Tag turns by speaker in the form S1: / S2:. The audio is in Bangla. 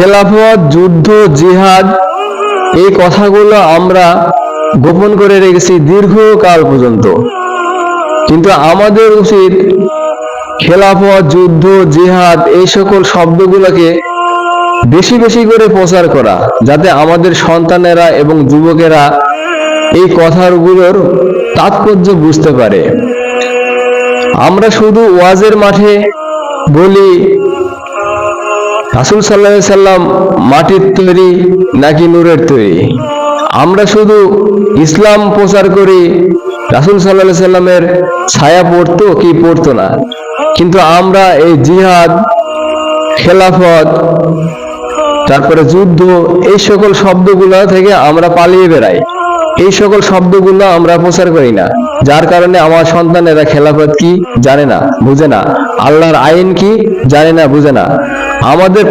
S1: খেলাফত, যুদ্ধ, জিহাদ, এই কথাগুলো আমরা গোপন করে রেখেছি দীর্ঘকাল পর্যন্ত। কিন্তু আমাদের উচিত খেলাফত, যুদ্ধ, জিহাদ, এই সকল শব্দগুলোকে বেশি বেশি করে প্রচার করা, যাতে আমাদের সন্তানেরা এবং যুবকেরা এই কথাগুলোর তাৎপর্য বুঝতে পারে। আমরা শুধু ওয়াজের মাঠে বলি রাসুল সাল্লাহ সাল্লাম মাটির তৈরি নাকি নূরের তৈরি? আমরা শুধু ইসলাম প্রচার করি, রাসুল সাল্লাহ সাল্লামের ছায়া পড়তো কি পড়তো না? কিন্তু আমরা এই জিহাদ, খেলাফত, তারপরে যুদ্ধ, এই সকল শব্দগুলো থেকে আমরা পালিয়ে বেড়াই। এই সকল শব্দগুলো আমরা প্রচার করি না। যার কারণে আমার সন্তানেরা খেলাফত কি জানে না, বুঝে না। আল্লাহর আইন কি জানে না, বুঝে না। আমাদের